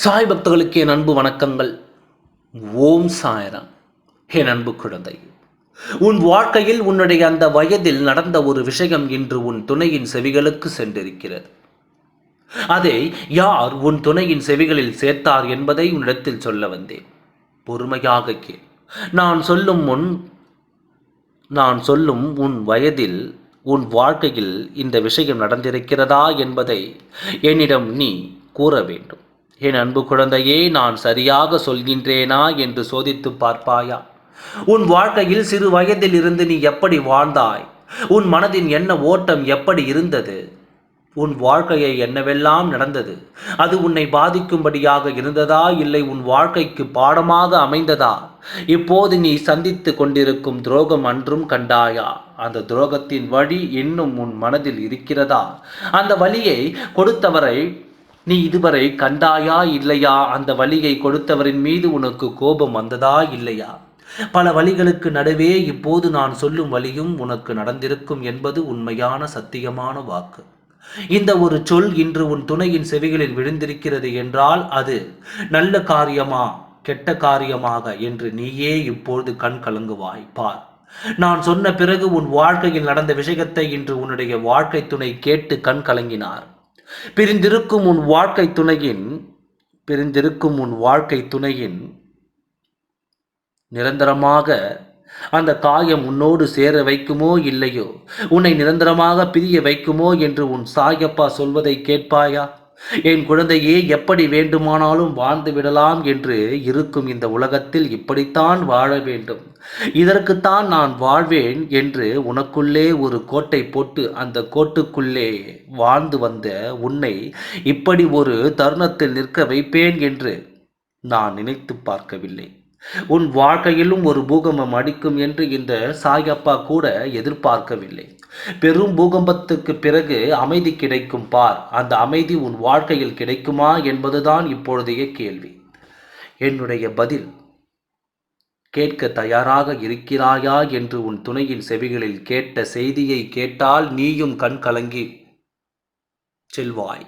சாய் பக்தர்களுக்கு என் அன்பு வணக்கங்கள். ஓம் சாயராம். என் அன்பு குழந்தை உன் வாழ்க்கையில் உன்னுடைய அந்த வயதில் நடந்த ஒரு விஷயம் இன்று உன் துணையின் செவிகளுக்கு சென்றிருக்கிறது. அதை யார் உன் துணையின் செவிகளில் சேர்த்தார் என்பதை உன்னிடத்தில் சொல்ல வந்தேன். பொறுமையாக கேள். நான் சொல்லும் முன் நான் சொல்லும் உன் வயதில் உன் வாழ்க்கையில் இந்த விஷயம் நடந்திருக்கிறதா என்பதை என்னிடம் நீ கூற வேண்டும். என் அன்பு குழந்தையே நான் சரியாக சொல்கின்றேனா என்று சோதித்து பார்ப்பாயா? உன் வாழ்க்கையில் சிறு வயதில் இருந்து நீ எப்படி வாழ்ந்தாய்? உன் மனதின் என்ன ஓட்டம் எப்படி இருந்தது? உன் வாழ்க்கையை என்னவெல்லாம் நடந்தது? அது உன்னை பாதிக்கும்படியாக இருந்ததா? இல்லை உன் வாழ்க்கைக்கு பாடமாக அமைந்ததா? இப்போது நீ சந்தித்து கொண்டிருக்கும் துரோகம் அன்றும் கண்டாயா? அந்த துரோகத்தின் வழி இன்னும் உன் மனதில் இருக்கிறதா? அந்த வழியை கொடுத்தவரை நீ இதுவரை கண்டாயா இல்லையா? அந்த வழியை கொடுத்தவரின் மீது உனக்கு கோபம் வந்ததா இல்லையா? பல வழிகளுக்கு நடுவே இப்போது நான் சொல்லும் வழியும் உனக்கு நடந்திருக்கும் என்பது உண்மையான சத்தியமான வாக்கு. இந்த ஒரு சொல் இன்று உன் துணையின் செவிகளில் விழுந்திருக்கிறது என்றால் அது நல்ல காரியமா கெட்ட காரியமாக என்று நீயே இப்பொழுது கண் கலங்குவாய். பார். நான் சொன்ன பிறகு உன் வாழ்க்கையில் நடந்த விஷயத்தை இன்று உன்னுடைய வாழ்க்கை துணை கேட்டு கண் கலங்கினார். பிரிந்திருக்கும் உன் வாழ்க்கை துணையின் பிரிந்திருக்கும் உன் வாழ்க்கை துணையின் நிரந்தரமாக அந்த காயம் உன்னோடு சேர வைக்குமோ இல்லையோ? உன்னை நிரந்தரமாக பிரிய வைக்குமோ என்று உன் சாயப்பா சொல்வதை கேட்பாயா? என் குழந்தையே எப்படி வேண்டுமானாலும் வாழ்ந்து விடலாம் என்று இருக்கும் இந்த உலகத்தில் இப்படித்தான் வாழ வேண்டும். இதற்குத்தான் நான் வாழ்வேன் என்று உனக்குள்ளே ஒரு கோட்டை போட்டு அந்த கோட்டுக்குள்ளே வாழ்ந்து வந்த உன்னை இப்படி ஒரு தருணத்தில் நிற்க வைப்பேன் என்று நான் நினைத்து பார்க்கவில்லை. உன் வாழ்க்கையிலும் ஒரு பூகம்பம் அடிக்கும் என்று இந்த சாயப்பா கூட எதிர்பார்க்கவில்லை. பெரும் பூகம்பத்துக்கு பிறகு அமைதி கிடைக்கும் பார். அந்த அமைதி உன் வாழ்க்கையில் கிடைக்குமா என்பதுதான் இப்பொழுதைய கேள்வி. என்னுடைய பதில் கேட்க தயாராக இருக்கிறாயா என்று உன் துணையின் செவிகளில் கேட்ட செய்தியை கேட்டால் நீயும் கண் கலங்கி செல்வாய்.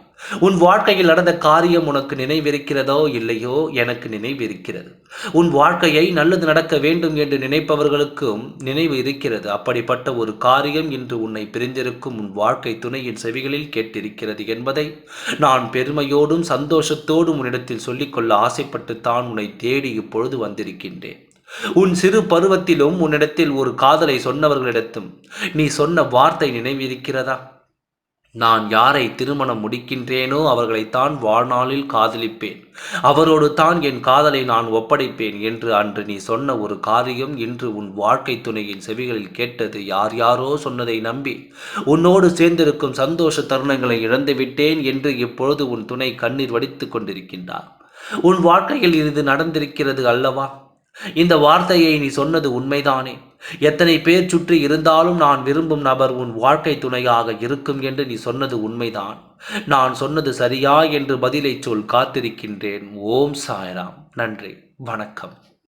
உன் வாழ்க்கையில் நடந்த காரியம் உனக்கு நினைவிருக்கிறதோ இல்லையோ எனக்கு நினைவிருக்கிறது. உன் வாழ்க்கையை நல்லது நடக்க வேண்டும் என்று நினைப்பவர்களுக்கும் நினைவு இருக்கிறது. அப்படிப்பட்ட ஒரு காரியம் இன்று உன்னை பிரிந்திருக்கும் உன் வாழ்க்கை துணையின் செவிகளில் கேட்டிருக்கிறது என்பதை நான் பெருமையோடும் சந்தோஷத்தோடும் உன்னிடத்தில் சொல்லிக்கொள்ள ஆசைப்பட்டு தான் உன்னை தேடி இப்பொழுது வந்திருக்கின்றேன். உன் சிறு பருவத்திலும் உன்னிடத்தில் ஒரு காதலை சொன்னவர்களிடத்தும் நீ சொன்ன வார்த்தை நினைவிருக்கிறதா? நான் யாரை திருமணம் முடிக்கின்றேனோ அவர்களைத்தான் வாழ்நாளில் காதலிப்பேன். அவரோடு தான் என் காதலை நான் ஒப்படைப்பேன் என்று அன்று நீ சொன்ன ஒரு காரியம் இன்று உன் வாழ்க்கை துணையின் செவிகளில் கேட்டது யார் யாரோ சொன்னதை நம்பி. உன்னோடு சேர்ந்திருக்கும் சந்தோஷ தருணங்களை இழந்துவிட்டேன் என்று இப்பொழுது உன் துணை கண்ணீர் வடித்து கொண்டிருக்கின்றார். உன் வாழ்க்கையில் இது நடந்திருக்கிறது அல்லவா? இந்த வார்த்தையை நீ சொன்னது உண்மைதானே? எத்தனை பேர் சுற்றி இருந்தாலும் நான் விரும்பும் நபர் உன் வாழ்க்கை துணையாக இருக்கும் என்று நீ சொன்னது உண்மைதான். நான் சொன்னது சரியா என்று பதிலை சொல் காத்திருக்கின்றேன். ஓம் சாய்ராம். நன்றி. வணக்கம்.